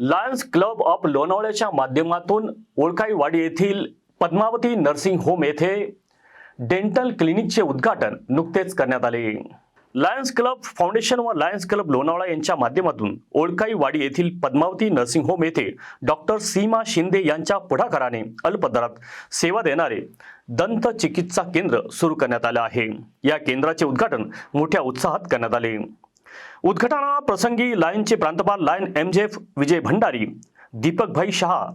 Lions club of लोणावळ्याच्या माध्यमातून ओळखाईवाडी येथील पद्मावती नर्सिंग होम येथे डेंटल क्लिनिकचे उद्घाटन नुकतेच करण्यात आले. लायन्स क्लब फाउंडेशन व लायन्स क्लब लोणावळा यांच्या माध्यमातून ओळखाईवाडी येथील पद्मावती नर्सिंग होम येथे डॉक्टर सीमा शिंदे यांच्या पुढाकाराने अल्पदरात सेवा देणारे दंत चिकित्सा केंद्र सुरू करण्यात आलं आहे. या केंद्राचे उद्घाटन मोठ्या उत्साहात करण्यात आले. उद्घाटनाप्रसंगी लायनचे प्रांतपाल Lion M J F Vijay Bhandari Deepakbhai Shah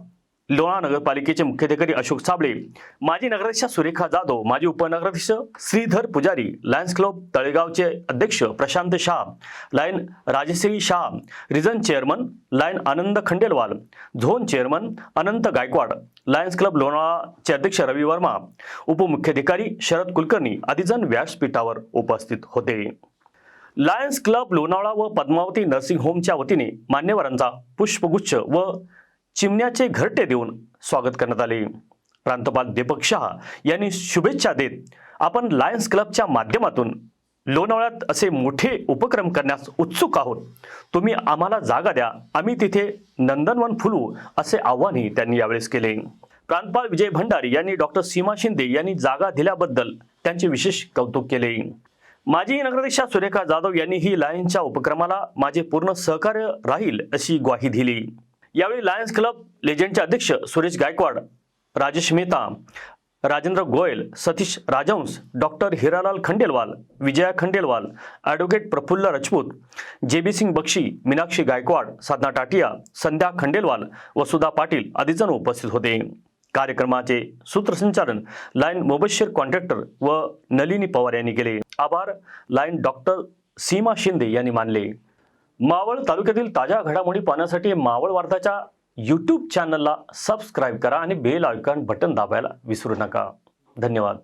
Lona नगरपालिकेचे मुख्याधिकारी अशोक साबळे माजी नगराध्यक्षा सुरेखा जाधव माजी उपनगराध्यक्ष श्रीधर पुजारी लायन्स क्लब तळेगावचे अध्यक्ष Prashant Shah Lion Rajashree Shah region chairman Lion Anand Khandelwal zone chairman Anant Gaikwad Lions club लोणाचे अध्यक्ष रवी वर्मा उपमुख्याधिकारी शरद कुलकर्णी आदीजण व्यासपीठावर उपस्थित होते. लायन्स क्लब लोणावळा व पद्मावती नर्सिंग होमच्या वतीने मान्यवरांचा पुष्पगुच्छ व चिमण्याचे घरटे देऊन स्वागत करण्यात आले. प्रांतपाल दीपक शहा यांनी शुभेच्छा देत आपण लायन्स क्लबच्या माध्यमातून लोणावळ्यात असे मोठे उपक्रम करण्यास उत्सुक आहोत. तुम्ही आम्हाला जागा द्या. आम्ही तिथे नंदनवन फुलू असे आव्हानही त्यांनी यावेळेस केले. प्रांतपाल विजय भंडारी यांनी डॉक्टर सीमा शिंदे यांनी जागा दिल्याबद्दल त्यांचे विशेष कौतुक केले. माजी नगराध्यक्षा सुरेखा जाधव यांनी ही लायन्सच्या उपक्रमाला माझे पूर्ण सहकार्य राहील अशी ग्वाही दिली. यावेळी लायन्स क्लब लेजंडचे अध्यक्ष Suresh Gaikwad Rajesh Mehta Rajendra Goyal Satish Rajhans doctor Hiralal Khandelwal Vijaya Khandelwal advocate Praful Rajput J B Singh Bakshi Meenakshi Gaikwad साधना टाटिया संध्या खंडेलवाल वसुधा पाटील आदीजण उपस्थित होते. कार्यक्रमाचे सूत्रसंचालन लाईन मोबशीर कॉन्ट्रॅक्टर व नलिनी पवार यांनी केले. आभार लाईन डॉक्टर सीमा शिंदे यांनी मानले. मावळ तालुक्यातील ताज्या घडामोडी पाहण्यासाठी मावळ वार्ताच्या यूट्यूब चॅनलला सबस्क्राईब करा आणि बेल आयकॉन बटन दाबायला विसरू नका. धन्यवाद.